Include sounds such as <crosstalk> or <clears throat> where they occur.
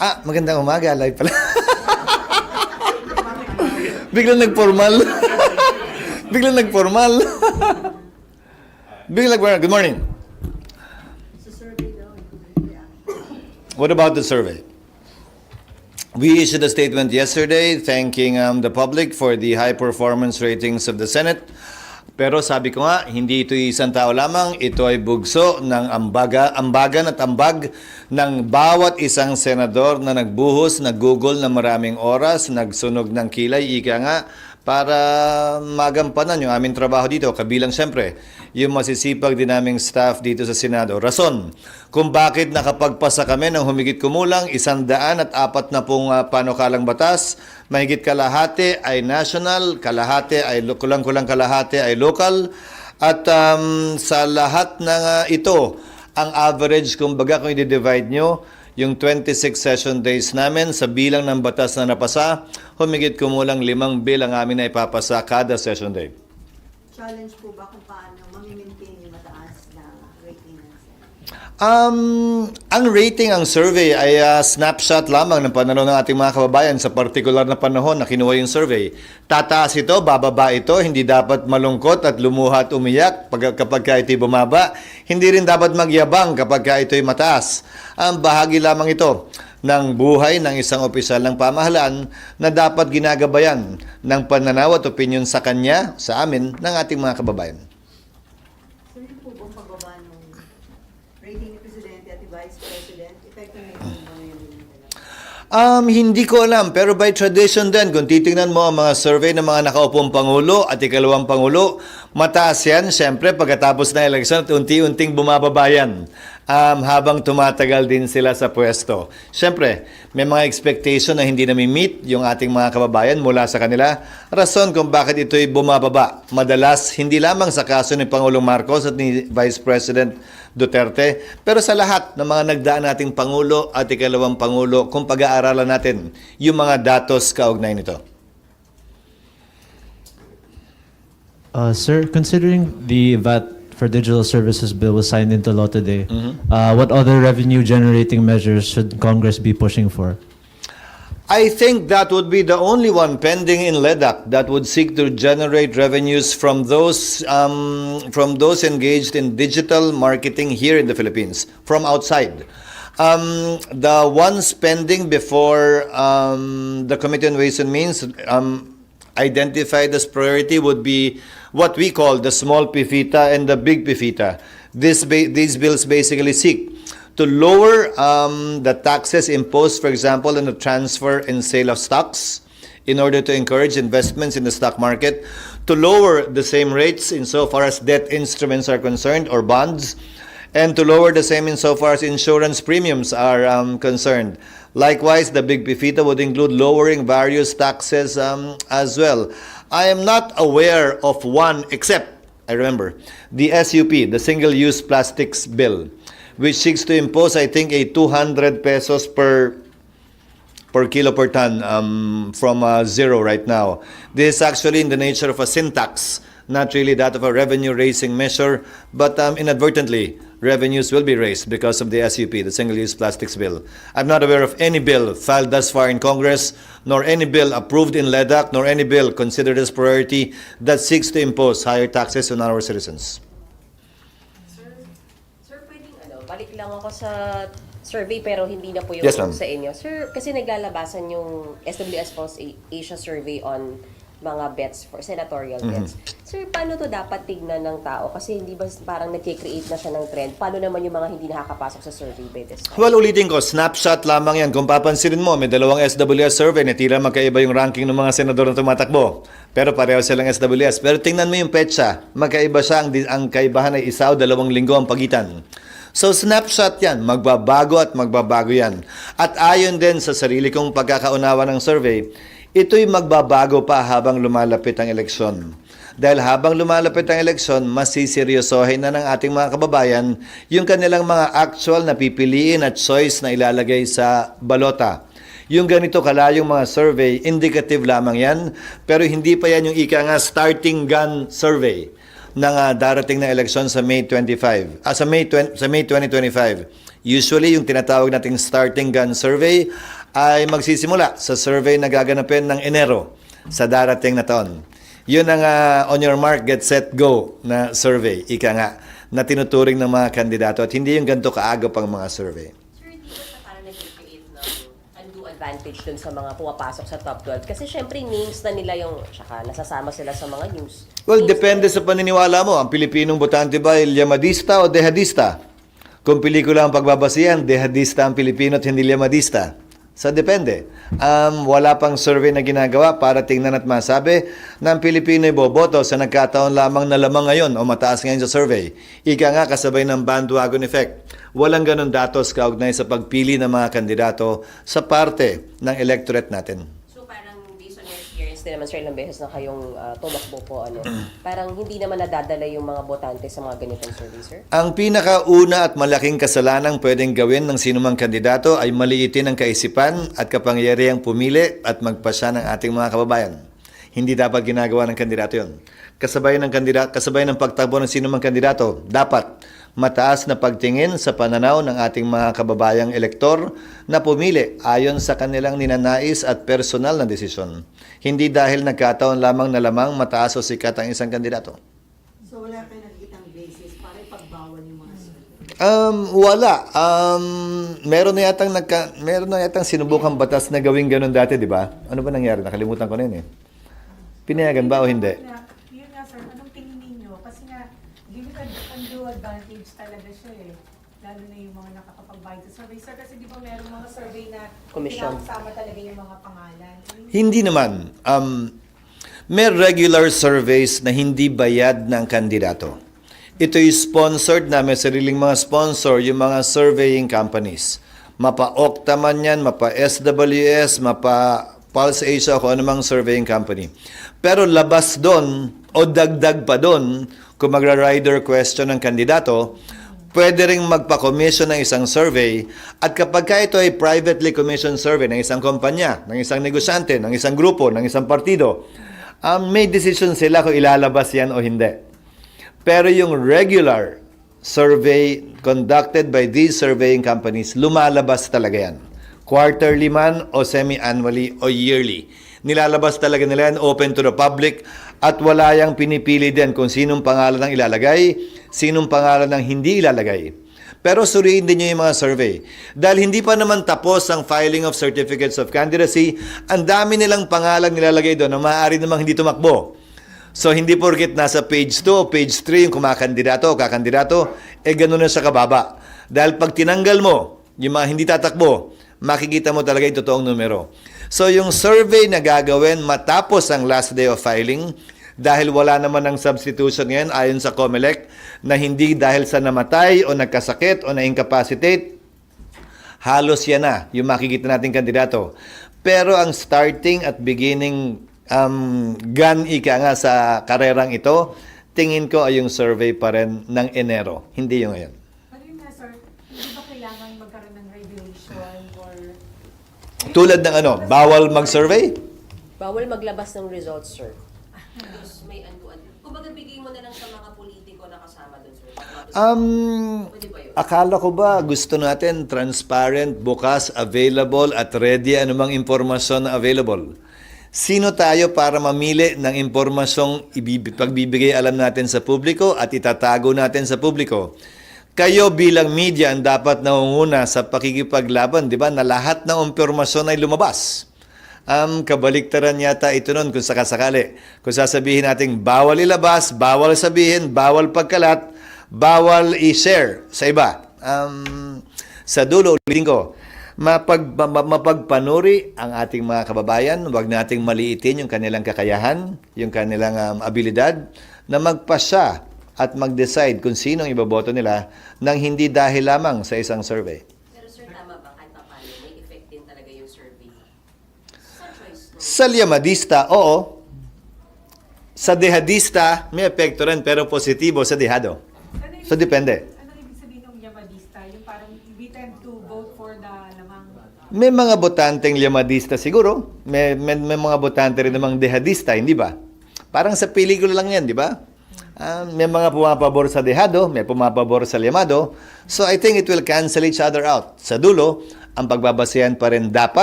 Ah, magandang umaga. Live pala. <laughs> Biglang nagformal. <laughs> Biglang nagformal. <laughs> Biglang nagformal. Good morning. What about the survey? We issued a statement yesterday thanking um, the public for the high performance ratings of the Senate. Pero sabi ko nga, hindi ito isang tao lamang, ito ay bugso ng ambaga, ambagan at ambag ng bawat isang senador na nagbuhos, naggugol na maraming oras, nagsunog ng kilay, ika nga, para magampanan yung aming trabaho dito. Kabilang siyempre, yung masisipag din naming staff dito sa Senado. Rason kung bakit nakapagpasa kami ng humigit kumulang isang daan at apat na pong uh, panukalang batas, mahigit kalahati ay national, kalahati ay kulang-kulang kalahati ay local, at um, sa lahat ng uh, ito, ang average, kumbaga kung i-divide nyo, yung 26 session days namin sa bilang ng batas na napasa, humigit kumulang limang bill ang amin na ipapasa kada session day. challenge po ba kung paano mamimaintain yung mataas na rating ng Senate? Um, ang rating, ang survey ay ah, snapshot lamang ng pananaw ng ating mga kababayan sa particular na panahon na kinuha yung survey. Tataas ito, bababa ito, hindi dapat malungkot at lumuha at umiyak pag, kapag ka ito'y bumaba. Hindi rin dapat magyabang kapag ka ito'y mataas. Ang bahagi lamang ito ng buhay ng isang opisyal ng pamahalaan na dapat ginagabayan ng pananaw at opinion sa kanya, sa amin, ng ating mga kababayan. Sir, yung po bang pagbaba ng rating ni Presidente at ni Vice President, effective na yung ba ngayon yung dalawa? Um, hindi ko alam, pero by tradition din, kung titingnan mo ang mga survey ng mga nakaupong Pangulo at ikalawang Pangulo, mataas yan, siyempre, pagkatapos ng eleksyon at unti-unting bumababa yan um, habang tumatagal din sila sa pwesto. Siyempre, may mga expectation na hindi nami-meet yung ating mga kababayan mula sa kanila. Rason kung bakit ito'y bumababa. Madalas, hindi lamang sa kaso ni Pangulong Marcos at ni Vice President Duterte, pero sa lahat ng mga nagdaan nating Pangulo at ikalawang Pangulo kung pag-aaralan natin yung mga datos kaugnay nito. Uh, sir, considering the VAT for digital services bill was signed into law today, uh, what other revenue generating measures should Congress be pushing for? I think that would be the only one pending in LEDAC that would seek to generate revenues from those um, from those engaged in digital marketing here in the Philippines from outside. Um, the ones pending before um, the Committee on Ways and Means um, identified as priority would be what we call the small PIFITA and the big PIFITA. This ba- these bills basically seek to lower um, the taxes imposed, for example, on the transfer and sale of stocks in order to encourage investments in the stock market, to lower the same rates insofar as debt instruments are concerned or bonds, and to lower the same insofar as insurance premiums are um, concerned. Likewise, the big PIFITA would include lowering various taxes um, as well. I am not aware of one except, I remember, the SUP, the Single Use Plastics Bill, which seeks to impose, I think, a 200 pesos per per kilo per ton um, from uh, zero right now. This is actually in the nature of a syntax, not really that of a revenue raising measure, but um, inadvertently, revenues will be raised because of the SUP, the Single Use Plastics Bill. I'm not aware of any bill filed thus far in Congress, nor any bill approved in LEDAC, nor any bill considered as priority that seeks to impose higher taxes on our citizens. Sir, sir, pwedeng ano, balik lang ako sa survey pero hindi na po yung Yes, sa inyo. Sir, kasi naglalabasan yung SWS Pulse Asia survey on mga bets for senatorial Mm-hmm. bets. Sir, paano to dapat tignan ng tao? Kasi hindi ba parang nagkikreate na siya ng trend? Paano naman yung mga hindi nakakapasok sa survey by this time? Well, ulitin ko, snapshot lamang yan. Kung papansinin mo, may dalawang SWS survey na tila magkaiba yung ranking ng mga senador na tumatakbo. Pero pareho silang SWS. Pero tingnan mo yung petsa. Magkaiba siya. Ang, ang kaibahan ay isa o dalawang linggo ang pagitan. So snapshot yan, magbabago at magbabago yan. At ayon din sa sarili kong pagkakaunawa ng survey, ito'y magbabago pa habang lumalapit ang eleksyon. Dahil habang lumalapit ang eleksyon, mas siseryosohin na ng ating mga kababayan yung kanilang mga actual na pipiliin at choice na ilalagay sa balota. Yung ganito kalayong mga survey, indicative lamang yan, pero hindi pa yan yung ika nga starting gun survey. ng ah, darating na eleksyon sa May 25, ah, sa May 20, sa May 2025. Usually yung tinatawag nating starting gun survey ay magsisimula sa survey na gaganapin ng Enero sa darating na taon. Yun ang ah, on your mark, get set, go na survey, ika nga, na tinuturing ng mga kandidato at hindi yung ganito kaaga pang mga survey. Advantage dun sa mga pumapasok sa top 12? Kasi syempre names na nila yung, tsaka nasasama sila sa mga news. Well, Names depende na- sa paniniwala mo. Ang Pilipinong botante ba ay Llamadista o Dehadista? Kung pelikula ang pagbabasihan, Dehadista ang Pilipino at hindi Llamadista. So, depende. Um, wala pang survey na ginagawa para tingnan at masabi ang Pilipino ay boboto sa nagkataon lamang na lamang ngayon o mataas ngayon sa survey. Ika nga kasabay ng bandwagon effect. Walang ganun datos kaugnay sa pagpili ng mga kandidato sa parte ng electorate natin. Experience din naman, sir, ilang beses na kayong ah, tumakbo po, ano, <clears throat> parang hindi naman nadadala yung mga botante sa mga ganitong survey, sir? Ang pinakauna at malaking kasalanang pwedeng gawin ng sinumang kandidato ay maliitin ang kaisipan at kapangyarihang pumili at magpasya ng ating mga kababayan. Hindi dapat ginagawa ng kandidato yon. Kasabay ng kandidato, kasabay ng pagtakbo ng sinumang kandidato, dapat mataas na pagtingin sa pananaw ng ating mga kababayang elektor na pumili ayon sa kanilang ninanais at personal na desisyon. Hindi dahil nagkataon lamang na lamang mataas o sikat ang isang kandidato. So wala kayo nakikitang basis para ipagbawal yung mga. Um, wala. Um, meron na yatang nagka, meron na yatang sinubukang batas na gawing ganun dati, di ba? Ano ba nangyari? Nakalimutan ko na yun eh. Pinayagan ba o hindi? Na, yun nga sir, anong tingin ninyo? Kasi nga, give it an undue advantage talaga siya eh. Lalo na yung mga nakakapag-bayad sa survey. Sir, kasi di ba meron mga survey na Commission. pinapasama talaga yung mga pangalan. Hindi naman. Um, may regular surveys na hindi bayad ng kandidato. Ito ay sponsored na may sariling mga sponsor, yung mga surveying companies. Mapa Okta man yan, mapa SWS, mapa Pulse Asia, kung anumang surveying company. Pero labas doon, o dagdag pa doon, kung magra-rider question ng kandidato, pwede ring magpa-commission ng isang survey at kapag ka ito ay privately commissioned survey ng isang kumpanya, ng isang negosyante, ng isang grupo, ng isang partido, um, may decision sila kung ilalabas yan o hindi. Pero yung regular survey conducted by these surveying companies, lumalabas talaga yan. Quarterly man o semi-annually o yearly. Nilalabas talaga nila yan, open to the public at wala yang pinipili din kung sinong pangalan ang ilalagay, sinong pangalan ang hindi ilalagay. Pero suriin din nyo yung mga survey. Dahil hindi pa naman tapos ang filing of certificates of candidacy, ang dami nilang pangalan nilalagay doon na maaari namang hindi tumakbo. So, hindi porket nasa page 2 o page 3 yung kumakandidato o kakandidato, eh ganun na sa kababa. Dahil pag tinanggal mo yung mga hindi tatakbo, makikita mo talaga yung totoong numero. So, yung survey na gagawin matapos ang last day of filing, dahil wala naman ng substitution ngayon ayon sa COMELEC, na hindi dahil sa namatay o nagkasakit o na-incapacitate, halos yan na yung makikita nating kandidato. Pero ang starting at beginning um, gun ika nga sa karerang ito, tingin ko ay yung survey pa rin ng Enero, hindi yung ngayon. Pero yun nga sir, hindi ba kailangan magkaroon ng regulation or... Tulad ng ano, bawal mag-survey? Bawal maglabas ng results, sir. Tapos may undue advantage. Kung baga bigay mo na lang sa mga politiko na kasama dun, sir. Um, Pwede ba yun? akala ko ba gusto natin transparent, bukas, available at ready anumang impormasyon na available? Sino tayo para mamili ng impormasyong ibib- pagbibigay alam natin sa publiko at itatago natin sa publiko? Kayo bilang media ang dapat nangunguna sa pakikipaglaban, di ba, na lahat ng impormasyon ay lumabas. Um, kabaliktaran yata ito nun kung sakasakali. Kung sasabihin natin bawal ilabas, bawal sabihin, bawal pagkalat, bawal i-share sa iba. Um, sa dulo, ulitin ko, mapag, ma- mapagpanuri ang ating mga kababayan, huwag nating maliitin yung kanilang kakayahan, yung kanilang um, abilidad, na magpasya at mag-decide kung sino ang iboboto nila nang hindi dahil lamang sa isang survey. Pero sir, tama ba kahit paano may effect din talaga yung survey? Sa choice, no? Sa liamadista, oo. Sa dehadista, may epekto rin pero positibo sa dehado. Ano So, depende. Ano ibig sabihin ng Yamadista? Yung parang we tend to vote for the lamang... May mga botanteng liamadista siguro. May, may, may mga botante rin namang dehadista, hindi ba? Parang sa pelikula lang yan, di ba? Ah, may mga pumapabor sa dehado, may pumapabor sa limado. So I think it will cancel each other out. Sa dulo, ang pagbabasehan pa rin dapat